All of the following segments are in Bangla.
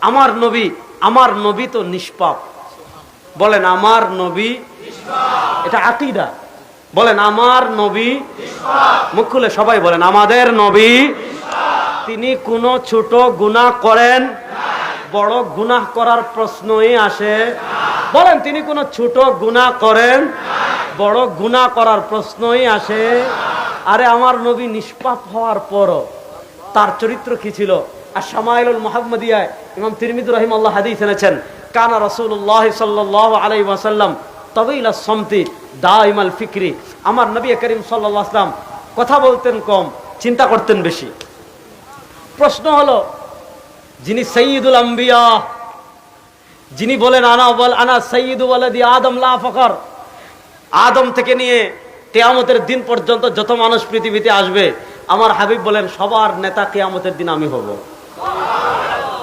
আমার নবী আমার নবী তো নিষ্পাপ। বলেন, আমার নবী এটা আকীদা। বলেন, আমার নবী মুখ খুলে সবাই বলেন, আমাদের নবী তিনি কোনো ছোট গুনাহ করেন বড় গুনাহ করার প্রশ্নই আসে বলেন, তিনি কোনো ছোট গুনাহ করেন বড় গুনাহ করার প্রশ্নই আসে, আরে আমার নবী নিষ্পাপ হওয়ার পরও তার চরিত্র কি ছিল? আর শামাইলুল মোহাম্মদিয়ায় ইমাম তিরমিদুর রহিম আল্লাহ হাদিস এনেছেন, কানা রসুল্লাহ সাল্লাহ আলাই ওয়াসাল্লাম তবেইলা সমতি দা ইমাল ফিক্রি। আমার নবী করিম সাল্লাহ আসলাম কথা বলতেন কম, চিন্তা করতেন বেশি। প্রশ্ন হলো, যিনি সঈদুল আম্বিয়া, যিনি বলেন, আনা বল আনা সঈদ আদম লা ফখর। আদম থেকে নিয়ে কেয়ামতের দিন পর্যন্ত যত মানুষ পৃথিবীতে আসবে, আমার হাবিব বলেন, সবার নেতা কেয়ামতের দিন আমি হব।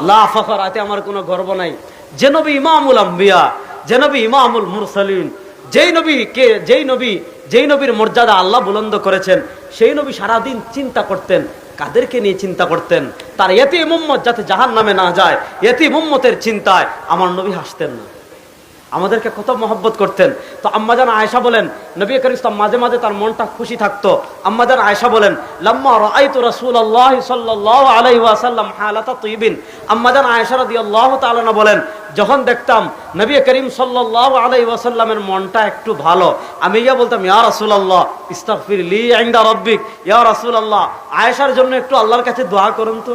লা ফখর আতে আমার কোনো গর্ব নাই। যে নবী ইমামুল আম্বিয়া, যে নবী ইমামুল মুরসালিন, যেই নবী কে, যেই নবী, যেই নবীর মর্যাদা আল্লাহ বুলন্দ করেছেন, সেই নবী সারাদিন চিন্তা করতেন, কাদেরকে নিয়ে চিন্তা করতেন। তার এতে মুম্মত যাতে জাহান নামে না যায় এতে মুম্মতের চিন্তায় আমার নবী হাসতেন না। আমাদেরকে কত মহব্বত করতেন। তো আম্মাজান আয়েশা বলেন, নবী করিম ইসলাম মাঝে মাঝে তার মনটা খুশি থাকতো। আম্মাজান আয়েশা বলেন, লাম্মা রাআইতু রাসূলুল্লাহ সাল্লাল্লাহু আলাইহি ওয়াসাল্লাম হালাতা তাইবিন আম্মাজান আয়েশা রাদিয়াল্লাহু তাআলা না বলেন, যখন দেখতাম নবী করিম সাল্লাল্লাহু আলাইহি ওয়াসাল্লামের মনটা একটু ভালো, আমি ইয়া বলতাম, ইয়া রাসূলুল্লাহ, ইস্তাগফির লি ইনদা রাব্বিক, ইয়া রাসূলুল্লাহ। আয়েশার জন্য একটু আল্লাহর কাছে দোয়া করুন তো।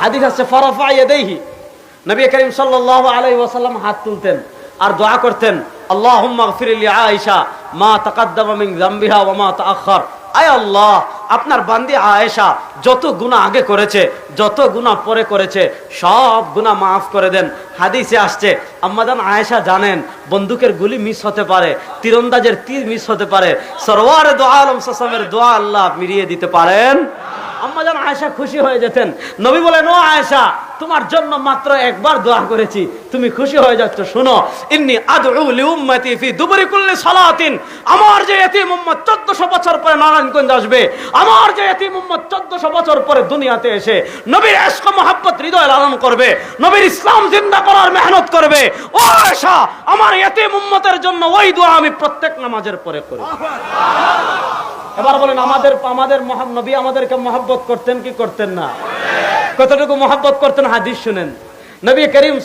হাদিস আছে, ফারাফা ইয়াদাইহি। নবী করিম সাল্লাল্লাহু আলাইহি ওয়াসাল্লাম হাত তুলতেন আর দোয়া করতেন আয়েশা মা আয় আল্লাহ, আপনার বান্দি আয়েশা যত গুনাহ আগে করেছে, যত গুনাহ পরে করেছে, সব গুনাহ মাফ করে দেন। হাদিসে আসছে, আম্মাদান আয়েশা জানেন, বন্দুকের গুলি মিস হতে পারে, তীরন্দাজের তীর মিস হতে পারে, সরওয়ারে দোয়া আলম দোয়া আল্লাহ মিলিয়ে দিতে পারেন। আম্মা যেন আয়েশা খুশি হয়ে যেতেন। নবী বলেন, ও আয়েশা তোমার জন্য মাত্র একবার দোয়া করেছি। তুমি খুশি হয়ে যাচ্ছ, শুনো। ইন্নি আদউ লিউম্মতি ফি দুবরি কুল্লি সালাতিন। আমার যে এতিম উম্মত 1400 বছর পরে নারায়ণগঞ্জ আসবে, আমার যে এতিম উম্মত 1400 বছর পরে দুনিয়াতে এসে নবীর ইশক মোহাব্বত হৃদয় লালন করবে, নবীর ইসলাম জিন্দা করার মেহনত করবে, ও আয়েশা, আমার এতিম উম্মতের জন্য ওই দোয়া আমি প্রত্যেক নামাজের পরে করি। এবার বলেন, আমাদের আমাদের নবী আমাদেরকে মহব্বত করতেন কি করতেন না? কতটুকু মহব্বত করতেন হাদিস শুনেন। নবী করিম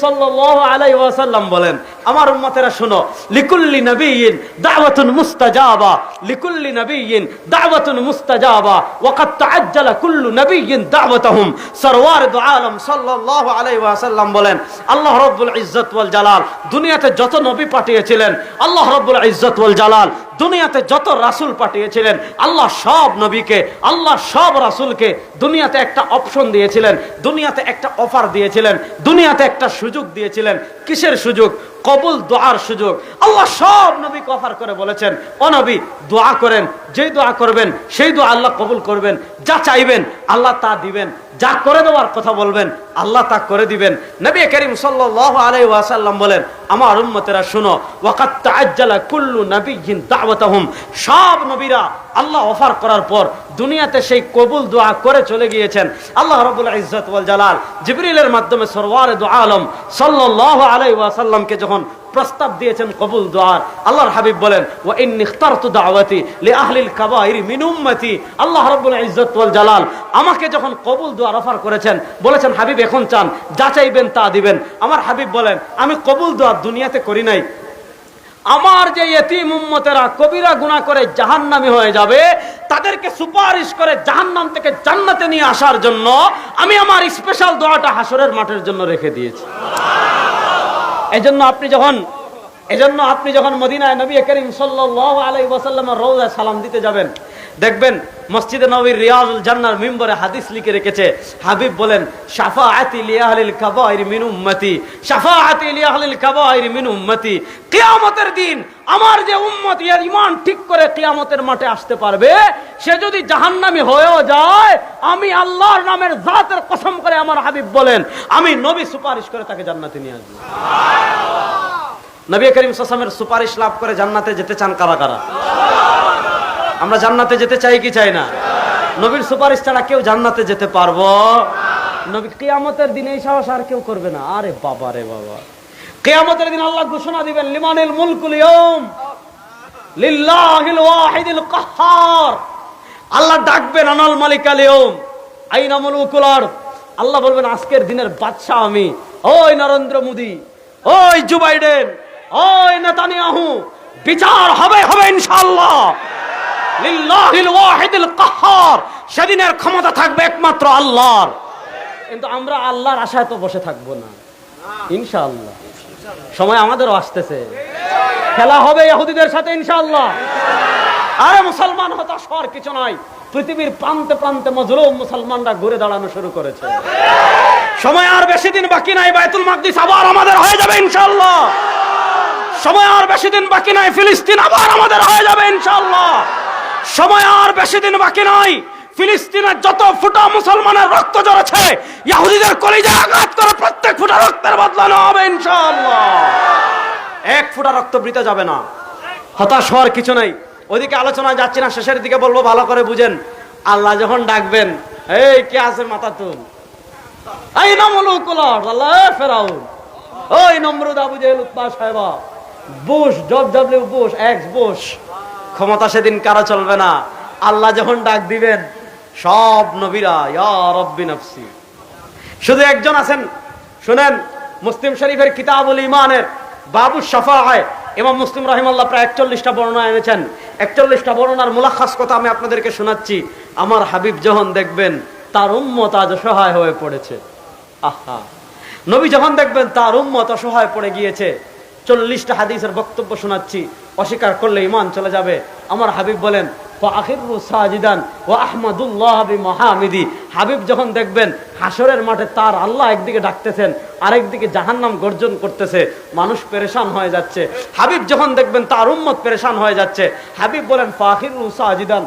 ওয়াসাল্লাম বলেন, আমার উম্মতেরা শুনো, লিকুল্লি নবিয়িন দাওয়াতুন মুস্তাজাবা, লিকুল্লি নবিয়িন দাওয়াতুন মুস্তাজাবা, ওয়াকাদ তাআজ্জালা কুল্লু নবিয়িন দাওয়াতাহুম। সরওয়ার দু আলম সাল্লাল্লাহু আলাইহি ওয়াসাল্লাম বলেন, আল্লাহ রাব্বুল ইজ্জত ওয়াল জালাল, দুনিয়াতে যত নবী পাঠিয়েছিলেন, আল্লাহ রাব্বুল ইজ্জত ওয়াল জালাল দুনিয়াতে যত রাসুল পাঠিয়েছিলেন, আল্লাহ সব নবীকে, আল্লাহ সব রাসুলকে দুনিয়াতে একটা অপশন দিয়েছিলেন, দুনিয়াতে একটা অফার দিয়েছিলেন, দুনিয়াতে একটা সুযোগ দিয়েছিলেন। কিসের সুযোগ? কবুল দোয়ার সুযোগ। আল্লাহ সব নবীকে অফার করে বলেছেন, ও নবী, দোয়া করেন। যেই দোয়া করবেন, সেই দোয়া আল্লাহ কবুল করবেন। যা চাইবেন, আল্লাহ তা দিবেন। যা করে দেওয়ার কথা বলবেন, আল্লাহ তা করে দিবেন। নবী করিম সাল্লাল্লাহু আলাইহি ওয়াসাল্লাম বলেন, আমার উম্মতেরা শুনো ওয়াকাত তাআজ্জালা কুল্লু নাবিয়্যিন দাওয়াতাহুম। সব নবীরা আল্লাহ অফার করার পর দুনিয়াতে সেই কবুল দোয়া করে চলে গিয়েছেন। আল্লাহ রাব্বুল ইজ্জত ওয়াল জালাল জিবরিলের মাধ্যমে সরওয়ারে দু আলম সাল্লাল্লাহু আলাইহি ওয়াসাল্লামকে যখন প্রস্তাব দিয়েছেন কবুল দোয়ার, আল্লাহর হাবিব বলেন, ওয়া ইন্নি ইখতারতু দাওয়াতি লি আহলিল কাবাইর মিন উম্মতি। আল্লাহ রাব্বুল ইজ্জত ওয়াল জালাল আমাকে যখন কবুল দোয়ার অফার করেছেন, বলেছেন, হাবিব, এখন চান, যা চাইবেন তা দিবেন। আমার হাবিব বলেন, আমি কবুল দোয়ার দুনিয়াতে করি নাই। আমার যে এতিম উম্মতেরা, কবিরা গুণা করে জাহান্নামী হয়ে যাবে, তাদেরকে সুপারিশ করে জাহান্নাম থেকে জান্নাতে নিয়ে আসার জন্য আমি আমার স্পেশাল দোয়াটা হাসরের মাঠের জন্য রেখে দিয়েছি। এই জন্য আপনি যখন, এজন্য আপনি যখন মদিনায় নবী করিম সাল্লাহ আলাই ওয়াসাল্লামের রৌদায় সালাম দিতে যাবেন দেখবেন মসজিদে নবীর রিয়াজুল জান্নার মিম্বরে হাদিস লিখে রেখেছে হাবিব বলেন শাফাআতি লিয়াহলিল কাবাইর মিন উম্মতি শাফাআতি লিয়াহলিল কাবাইর মিন উম্মতি কিয়ামতের দিন আমার যে উম্মত ইয়ার ঈমান ঠিক করে কিয়ামতের মাঠে আসতে পারবে সে যদি জাহান্নামী হয়েও যায় আমি আল্লাহর নামের জাতের কসম করে আমার হাবিব বলেন আমি নবী সুপারিশ করে তাকে জান্নাতে নিয়ে আসব। নবী করিম সাসামের সুপারিশ লাভ করে জান্নাতে যেতে চান কারা কারা? আমরা জান্নাতে যেতে চাই কি চাই না? নবীর সুপারিশ ছাড়া কেউ জান্নাতে যেতে পারব? নবী, কেয়ামতের দিনে এই সাহস আর কেউ করবে না। আরে বাবা রে বাবা। কেয়ামতের দিন আল্লাহ ঘোষণা দিবেন, লিমানিল মুলকুল ইয়ৌম লিল্লাহিল ওয়াহিদিল কাহ্হার আল্লাহ ডাকবেন আনাল মালিক আলিয়ম আইনা মুলকুল আরদ। আল্লাহ বলবেন, আজকের দিনের বাদশা আমি। ওই নরেন্দ্র মোদি, ওই জো বাইডেন ওই নেতানিয়াহু। বিচার হবে হবে ইনশাআল্লাহ। সেদিনের ক্ষমতা থাকবে একমাত্র আল্লাহর। কিন্তু আমরা আল্লাহর আশায় তো বসে থাকব না। ইনশাআল্লাহ। সময় আমাদেরও আসতেছে। খেলা হবে ইহুদিদের সাথে ইনশাআল্লাহ। আরে মুসলমান হতাশ হওয়ার কিছু নাই। পৃথিবীর প্রান্তে প্রান্তে মজলুম মুসলমানরা ঘুরে দাঁড়ানো শুরু করেছে। সময় আর বেশি দিন বাকি নাই, বাইতুল মাকদিস আবার আমাদের হয়ে যাবে ইনশাআল্লাহ। সময় আর বেশি দিন বাকি নাই, ফিলিস্তিন আবার আমাদের হয়ে যাবে ইনশাআল্লাহ। সময় আর বেশি দিন বাকি নাই। ফিলিস্তিনের যত ফুটা মুসলমানের রক্ত ঝরেছে ইহুদিদের কলিজা আঘাত করে প্রত্যেক ফুটা রক্তের বদলানো হবে ইনশাআল্লাহ। এক ফুটা রক্ত বৃতে যাবে না। হতাশ হওয়ার কিছু নাই। ওইদিকে আলোচনা যাচ্ছি না, শেষের দিকে বলব, ভালো করে বুঝেন। আল্লাহ যখন ডাকবেন, এই কে আছে মাথা তুল? এই নমলু কুলার আল্লাহ ফেরাউন। ওই নমরুদ আবু জেহেল উৎপা সাহেবা। বুশ, জব ডব্লিউ বুশ, এক্স, বুশ। ক্ষমতা সেদিন কারও চলবে না? আল্লাহ যখন ডাক দিবেন, সব নবীরা, ইয়া রব্বি নফসি। শুধু একজন আছেন, শুনেন, মুসলিম শরীফের কিতাবুল ইমানের বাবু হয় এবং মুসলিম রহিমাল্লাহ প্রায় একচল্লিশটা বর্ণনা এনেছেন। একচল্লিশটা বর্ণনার মুলাখাস কথা আমি আপনাদেরকে শোনাচ্ছি। আমার হাবিব যখন দেখবেন, তার উম্মত আজ অসহায় হয়ে পড়েছে। আহা। নবী যখন দেখবেন, তার উম্মত অসহায় পড়ে গিয়েছে। চল্লিশটা হাদিসের বক্তব্য শোনাচ্ছি। অস্বীকার করলে ইমান চলে যাবে। আমার হাবিব বলেন হাবিব যখন দেখবেন হাসরের মাঠে তার আল্লাহ একদিকে ডাকতেছেন, আরেকদিকে জাহান্নাম গর্জন করতেছে, মানুষ পেরেশান হয়ে যাচ্ছে। হাবিব যখন দেখবেন তার উম্মত হয়ে যাচ্ছে, হাবিব বলেন ফাখিরু সাজিদান।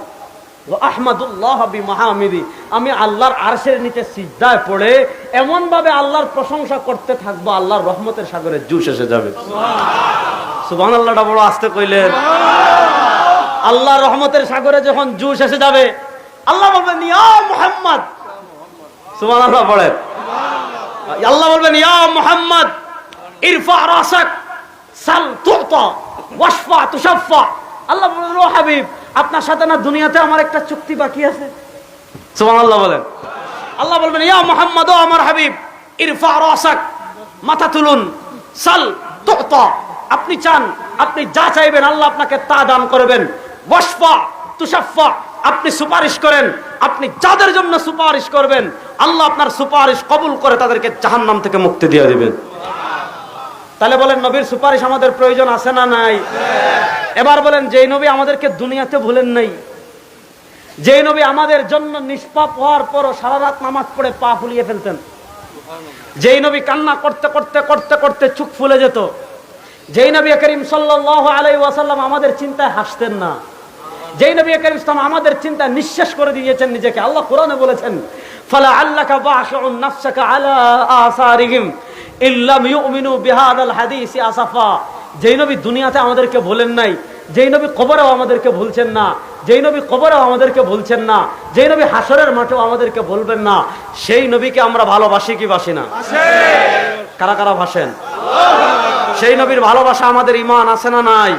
আহমদুল্লাহ মহামিদি। আমি আল্লাহর আরশের নিচে সিজদায় পড়ে এমন ভাবে আল্লাহর প্রশংসা করতে থাকব আল্লাহর রহমতের সাগরে জুস এসে যাবে। আল্লাহটা বড় আসতে কইলেন। আল্লাহ রহমতের সাগরে যখন জুস এসে যাবে আল্লাহ বলবেন ইয়া মুহাম্মদ। আল্লাহ বলেন আল্লাহ বলবেন ইয়া মুহাম্মদ ইরফা রাসাক সাল তুতা ওয়াশফা তুশাফা। আল্লাহ বলবেন ও হাবিব আপনার সাথে না দুনিয়াতে আমার একটা চুক্তি বাকি আছে? সুবহানাল্লাহ বলেন। আল্লাহ বলবেন ইয়া মোহাম্মদ ও আমার হাবিব ইরফা রাসাক মাথা তুলুন সাল তুতা আপনি চান আপনি যা চাইবেন আল্লাহ আপনাকে তা দান করবেন। ওয়াশফা তুশাফা আপনি সুপারিশ করেন আপনি যাদের জন্য সুপারিশ করবেন আল্লাহ আপনার সুপারিশ কবুল করে তাদেরকে জাহান্নাম থেকে মুক্তি দিয়ে দিবেন। তাহলে বলেন, নবীর সুপারিশ আমাদের প্রয়োজন আছে না নাই? এবার বলেন, যেই নবী আমাদেরকে দুনিয়াতে ভুলেন নাই, যেই নবী আমাদের জন্য নিষ্পাপ হওয়ার পরও সারা রাত নামাজ পড়ে পা ফুলিয়ে ফেলতেন, যেই নবী কান্না করতে করতে করতে করতে চুপ ফুলে যেত, যেই নবী করিম সাল্লাহ আলাই ওয়াসাল্লাম আমাদের চিন্তায় হাসতেন না, যেই নবী করিম ইসলাম আমাদের চিন্তায় নিঃশ্বাস করে দিয়েছেন নিজেকে, আল্লাহ কোরআনে বলেছেন ফালা আল্লাকা বাশিউন নাফসাকা আলা আসারিহিম ইল্লাম ইউমিনু বিহাদাল হাদিসি আসাফা। যেই নবী দুনিয়াতে আমাদেরকে বলেন নাই, যেই নবী কবরেও আমাদেরকে ভুলছেন না, যেই নবী কবরেও আমাদেরকে ভুলছেন না, যেই নবী হাসরের মাঠেও আমাদেরকে বলবেন না, সেই নবীকে আমরা ভালোবাসি কি বাসি না? কারা কারা ভাসেন? সেই নবীর ভালোবাসা আমাদের ইমান আছে না নাই?